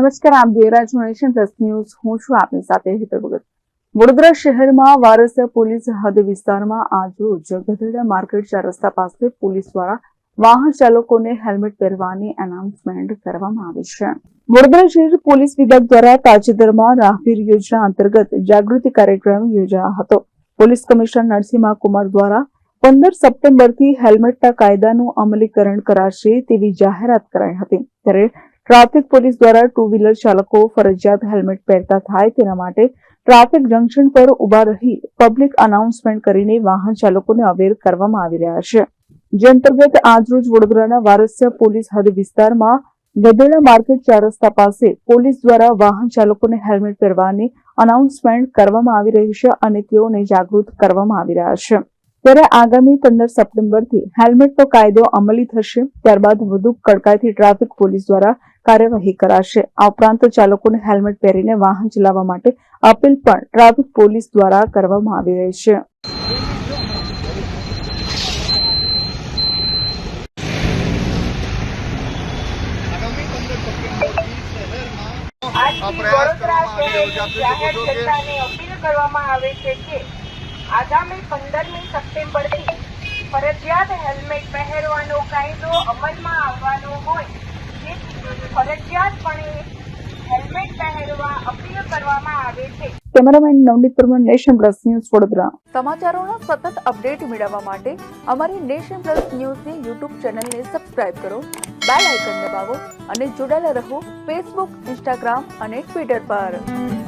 નમસ્કાર આપ જોઈ રહ્યા પ્લસ ન્યૂઝ. હું છું આપની સાથે ભગત વડોદરા શહેરમાં વારસ પોલીસ હદ વિસ્તારમાં આજરોજ ગધેડા માર્કેટ રસ્તા પાસે પોલીસ દ્વારા વાહન ચાલકોને હેલ્મેટ પહેરવાની એનાઉન્સમેન્ટ કરવામાં આવી છે. વડોદરા શહેર પોલીસ વિભાગ દ્વારા તાજેતરમાં રાહગીર યોજના અંતર્ગત જાગૃતિ કાર્યક્રમ યોજાયો હતો. પોલીસ કમિશનર નરસિંહ કુમાર દ્વારા પંદર સપ્ટેમ્બરથી હેલ્મેટના કાયદાનું અમલીકરણ કરાશે તેવી જાહેરાત કરાઈ હતી. ત્યારે ટ્રાફિક પોલીસ દ્વારા ટુ વ્હીલર ચાલકો ફરજિયાત હેલ્મેટ પહેરતા થાય તેના માટે ટ્રાફિક જંકશન પર ઊભા રહી પબ્લિક અનાઉન્સમેન્ટ કરીને વાહન ચાલકોને અવેર કરવામાં આવી રહ્યા છે. જે અંતર્ગત આજરોજ વડોદરાના વારસ્ય પોલીસ હદ વિસ્તારમાં ગધેડા માર્કેટ ચાર રસ્તા પાસે પોલીસ દ્વારા વાહન ચાલકોને હેલ્મેટ પહેરવાની અનાઉન્સમેન્ટ કરવામાં આવી રહી છે અને તેઓને જાગૃત કરવામાં આવી રહ્યા છે. ત્યારે આગામી પંદર સપ્ટેમ્બરથી હેલ્મેટનો કાયદો અમલી થશે ત્યારબાદ વધુ કડકાઈથી ટ્રાફિક પોલીસ દ્વારા કાર્યવાહી કરાશે. આ ઉપરાંત ચાલકોને હેલ્મેટ પહેરીને વાહન ચલાવવા માટે અપીલ પણ ટ્રાફિક પોલીસ દ્વારા કરવામાં આવી રહી છે. આગામી કરવામાં આવે છે કે પંદરમી સપ્ટેમ્બરથી ફરજિયાત હેલ્મેટ પહેરવાનો કાયદો અમલમાં આવવાનો હોય. જેથી ફરજિયાતપણે હેલ્મેટ પહેરવા અપીલ કરવામાં આવે છે. Cameraman Navneet Parmar nation plus news Vadodara. સમાચારોનો સતત અપડેટ મેળવવા માટે અમારી નેશન પ્લસ ન્યૂઝની યુટ્યુબ ચેનલને સબસ્ક્રાઇબ કરો બેલ આઇકન દબાવો અને જોડાયેલા રહો ફેસબુક ઇન્સ્ટાગ્રામ અને ટ્વિટર પર.